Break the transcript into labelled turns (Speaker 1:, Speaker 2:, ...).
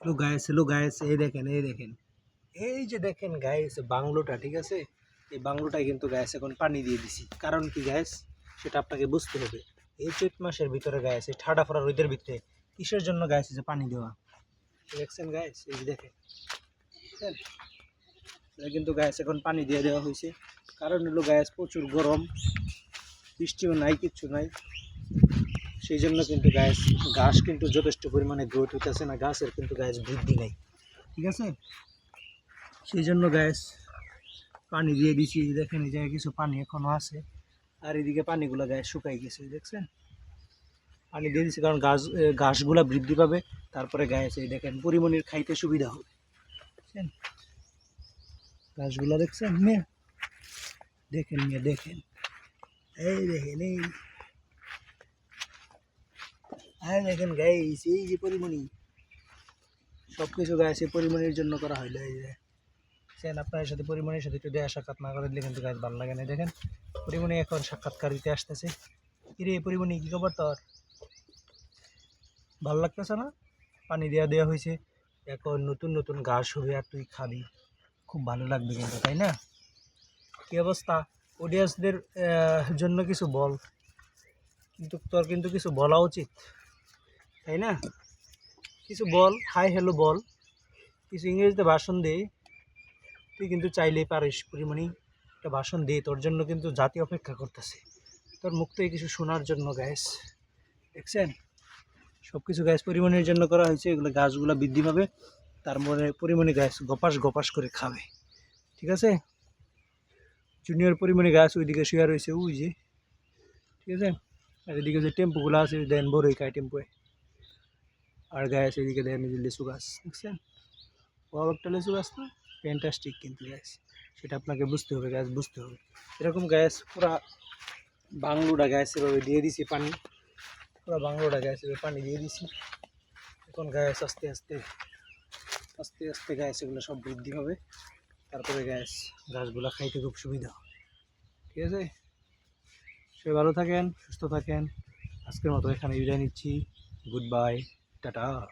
Speaker 1: লো guys লো guys এই দেখেন এই দেখেন। এই যে দেখেন গায়েস বাংলোটা, ঠিক আছে? এই বাংলোটায় কিন্তু গ্যাস এখন পানি দিয়ে দিছি। কারণ কি গ্যাস সেটা আপনাকে বুঝতে হবে। এই চৈত মাসের ভিতরে গ্যাস এই ঠাডা ফড়া রোদের ভিতরে কিসের জন্য গ্যাস যে পানি দেওয়া? দেখছেন গ্যাস এই দেখেন? এটা কিন্তু গ্যাস এখন পানি দিয়ে দেওয়া হয়েছে। কারণ হলো গ্যাস প্রচুর গরম, বৃষ্টিও নাই, কিচ্ছু নাই। সেই জন্য কিন্তু গ্যাস ঘাস কিন্তু যথেষ্ট পরিমাণে গ্রোথ হইতেছে না গাছের কিন্তু গ্যাস বৃদ্ধি নেই ঠিক আছে? সেই জন্য গ্যাস পানি দিয়ে দিছি দেখেন এই জায়গায় কিছু পানি এখনও আছে আর এদিকে পানিগুলো গ্যাস শুকাই গেছে দেখছেন? পানি দিয়ে দিছি কারণ গাছ এ, ঘাসগুলা বৃদ্ধি পাবে তারপরে গ্যাস এই দেখেন পরিমণির খাইতে সুবিধা হবে বুঝছেন গাছগুলা দেখছেন? মেয়ে দেখেন মেয়ে দেখেন এই দেখেন এই হ্যাঁ দেখেন গাইস এই যে পরিমণি সব কিছু গাছ এই পরিমণির জন্য করা হইল, এই যে। সেন আপনার সাথে পরিমণির সাথে একটু দেয়া সাক্ষাৎ না করে দিলে কিন্তু গাছ ভালো লাগে না দেখেন। পরিমণি এখন সাক্ষাৎকার দিতে আসতেছে। কিরে পরিমণি, কি খবর তোর? ভালো লাগতেছে না? পানি দেওয়া দেওয়া হয়েছে এখন নতুন নতুন ঘাস হবে আর তুই খাবি। খুব ভালো লাগবে কিন্তু, তাই না? কি অবস্থা? অডিয়েন্সদের জন্য কিছু বল। কিন্তু তোর কিন্তু কিছু বলা উচিত। তাই না? কিছু বল হাই হ্যালো বল। কিছু ইংরেজিতে ভাষণ দে। তুই কিন্তু চাইলেই পারিস পরিমাণে, একটা ভাষণ দে। তোর জন্য কিন্তু জাতি অপেক্ষা করতেছে। তোর মুখ থেকে কিছু শোনার জন্য গ্যাস দেখছেন? সব কিছু গ্যাস পরিমাণের জন্য করা হয়েছে। এগুলো গাছগুলো বৃদ্ধি পাবে। তার মধ্যে পরিমাণে গ্যাস গপাস গপাস করে খাবে। ঠিক আছে? জুনিয়র পরিমাণে গাছ ওইদিকে শুয়ে রয়েছে। ওই যে, ঠিক আছে? আর এদিকে যে টেম্পুগুলো আছে, দেন বড়ই খায় টেম্পুয়ে। আর গাছ এদিকে এই যে লিচু গাছ, দেখছেন? বড় একটা লিচু গাছ না? ফ্যান্টাস্টিক কিন্তু গ্যাস সেটা আপনাকে বুঝতে হবে গ্যাস বুঝতে হবে। এরকম গ্যাস পুরা বাংলোটা গ্যাস এভাবে দিয়ে দিছি পানি। পুরা বাংলোটা গ্যাস এভাবে পানি দিয়ে দিছি। এখন গ্যাস আস্তে আস্তে আস্তে আস্তে গ্যাস এগুলো সব বৃদ্ধি হবে। তারপরে গ্যাস গাছগুলো খাইতে খুব সুবিধা ঠিক আছে? সবাই ভালো থাকেন, সুস্থ থাকেন। আজকের মতো এখানে বিদায় নিচ্ছি। Good bye Ta-da!